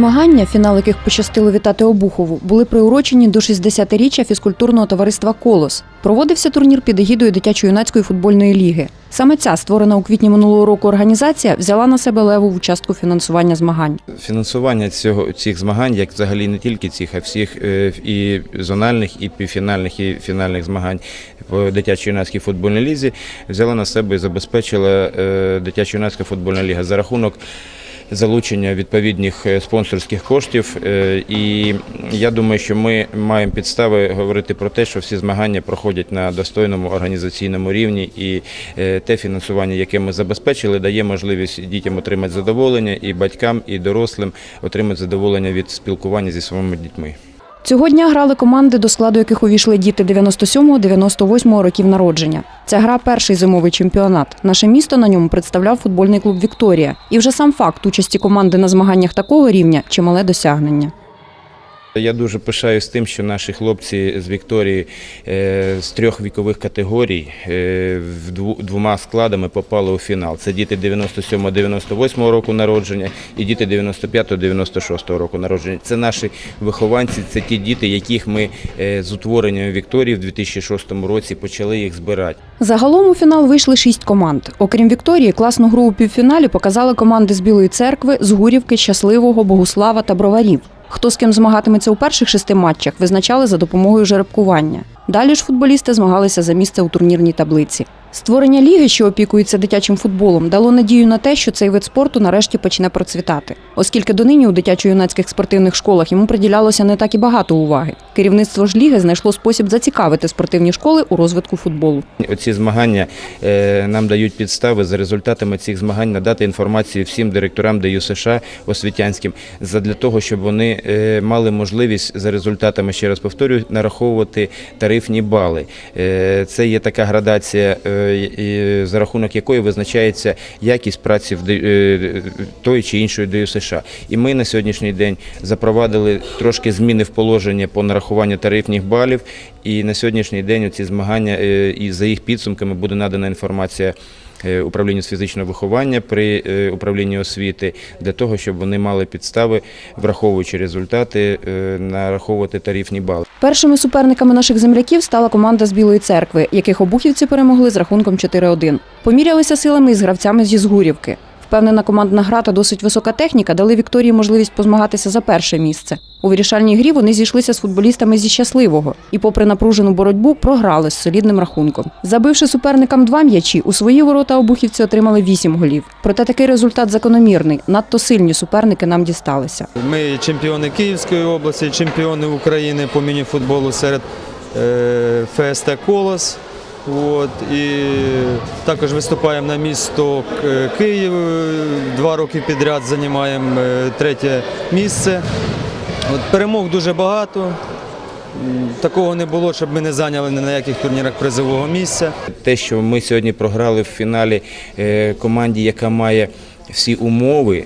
Змагання, фінал яких пощастило вітати Обухову, були приурочені до 60-річчя фізкультурного товариства Колос. Проводився турнір під егідою дитячо-юнацької футбольної ліги. Саме ця створена у квітні минулого року організація взяла на себе левову частку фінансування змагань. Фінансування цього цих змагань, як взагалі не тільки цих, а всіх е, і зональних, і півфінальних, і фінальних змагань по дитячо-юнацькій футбольній лізі, взяла на себе і забезпечила е, дитячо-юнацька футбольна ліга за рахунок. Залучення відповідних е, спонсорських коштів, Е, і я думаю, що ми маємо підстави говорити про те, що всі змагання проходять на достойному організаційному рівні, і е, те фінансування, яке ми забезпечили, дає можливість дітям отримати задоволення, і батькам, і дорослим отримати задоволення від спілкування зі своїми дітьми. Цього дня грали команди, до складу яких увійшли діти 97-98 років народження. Ця гра перший зимовий чемпіонат. Наше місто на ньому представляв футбольний клуб Вікторія. І вже сам факт участі команди на змаганнях такого рівня чимале досягнення. Я дуже пишаюсь тим, що наші хлопці з Вікторії е, з трьох вікових категорій е, двома складами попали у фінал. Це діти 97-98 року народження і діти 95-96 року народження. Це наші вихованці, це ті діти, яких ми е, з утворенням Вікторії в 2006 році почали їх збирати. Загалом у фінал вийшли шість команд. Окрім Вікторії, класну гру у півфіналі показали команди з Білої церкви, з Гурівки, Щасливого, Богуслава та Броварів. Хто з ким змагатиметься у перших шести матчах, визначали за допомогою жеребкування. Далі ж футболісти змагалися за місце у турнірній таблиці. Створення ліги, що опікується дитячим футболом, дало надію на те, що цей вид спорту нарешті почне процвітати, оскільки донині у дитячо-юнацьких спортивних школах йому приділялося не так і багато уваги. Керівництво ж ліги знайшло спосіб зацікавити спортивні школи у розвитку футболу. Оці змагання е, нам дають підстави за результатами цих змагань надати інформацію всім директорам ДЮ США освітянським для того, щоб вони е, мали можливість за результатами, ще раз повторюю, нараховувати тарифні бали. Е, Це є така градація, за рахунок якої визначається якість праці в е, тої чи іншої ДЮ США. І ми на сьогоднішній день запровадили трошки зміни в положення по нарахуванню тарифних балів. І на сьогоднішній день ці змагання е, і за їх підсумками буде надана інформація. Е, Управлінню з фізичного виховання при е, управлінні освіти для того, щоб вони мали підстави, враховуючи результати, е, нараховувати тарифні бали. Першими суперниками наших земляків стала команда з Білої церкви, яких обухівці перемогли з рахунком 4-1. Помірялися силами із гравцями зі Згурівки. Впевнена командна гра та досить висока техніка дали Вікторії можливість позмагатися за перше місце. У вирішальній грі вони зійшлися з футболістами зі щасливого і, попри напружену боротьбу, програли з солідним рахунком. Забивши суперникам два м'ячі, у свої ворота обухівці отримали вісім голів. Проте такий результат закономірний. Надто сильні суперники нам дісталися. Ми чемпіони Київської області, чемпіони України по мініфутболу серед е, ФСТ Колос. От, і також виступаємо на місто Київ. е, Два роки підряд займаємо е, третє місце. От, перемог дуже багато. Такого не було, щоб ми не зайняли ні на яких турнірах призового місця. Те, що ми сьогодні програли в фіналі е, команді, яка має всі умови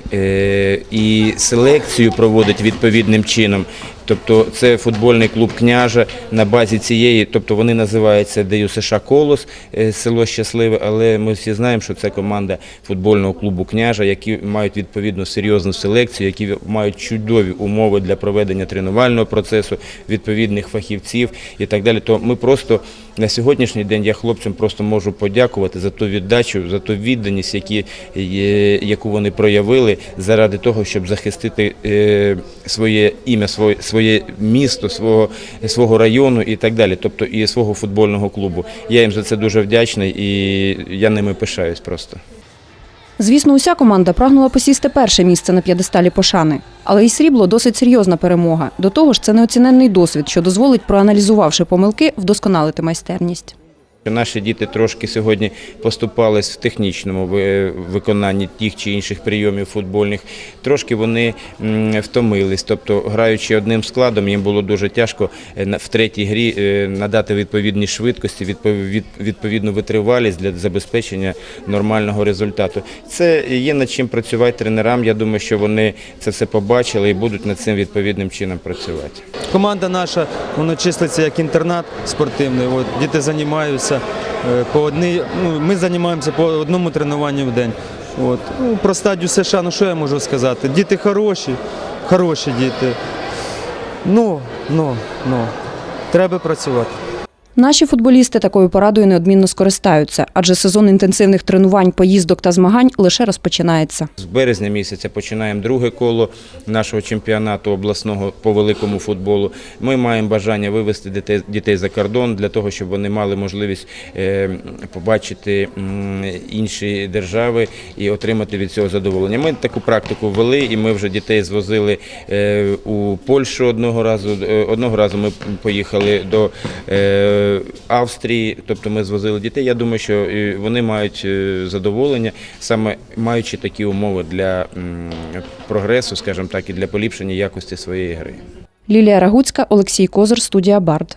і селекцію проводить відповідним чином. Тобто це футбольний клуб княжа на базі цієї, тобто вони називаються ДЮ США Колос, е, село Щасливе, але ми всі знаємо, що це команда футбольного клубу княжа, які мають відповідно серйозну селекцію, які мають чудові умови для проведення тренувального процесу, відповідних фахівців і так далі. То ми просто на сьогоднішній день я хлопцям просто можу подякувати за ту віддачу, за ту відданість, які, яку вони проявили заради того, щоб захистити е, своє ім'я, своє, своє місто, свого, свого району і так далі, тобто і свого футбольного клубу. Я їм за це дуже вдячний і я ними пишаюсь просто. Звісно, уся команда прагнула посісти перше місце на п'єдесталі пошани. Але і срібло досить серйозна перемога. До того ж, це неоціненний досвід, що дозволить, проаналізувавши помилки, вдосконалити майстерність. Наші діти трошки сьогодні поступались в технічному виконанні тих чи інших прийомів футбольних. Трошки вони втомились. Тобто, граючи одним складом, їм було дуже тяжко е, в третій грі е, надати відповідні швидкості, відпов- відповідну витривалість для забезпечення нормального результату. Це є над чим працювати тренерам. Я думаю, що вони це все побачили і будуть над цим відповідним чином працювати. Команда наша воно числиться як інтернат спортивний. Діти займаються е, по одній, ну, ми займаємося по одному тренуванню в день. От. Ну, про стадію США, ну що я можу сказати? Діти хороші, хороші діти. Ну, ну, ну, треба працювати. Наші футболісти такою порадою неодмінно скористаються, адже сезон інтенсивних тренувань, поїздок та змагань лише розпочинається. З березня місяця починаємо друге коло нашого чемпіонату обласного по великому футболу. Ми маємо бажання вивести дітей, за кордон для того, щоб вони мали можливість е, побачити інші держави і отримати від цього задоволення. Ми таку практику ввели, і ми вже дітей звозили е, у Польщу одного разу. Е, Одного разу ми поїхали до Австрії, тобто ми звозили дітей. Я думаю, що е, вони мають е, задоволення, саме маючи такі умови для прогресу, скажімо так, і для поліпшення якості своєї гри. Лілія Рагуцька, Олексій Козир, студія Бард.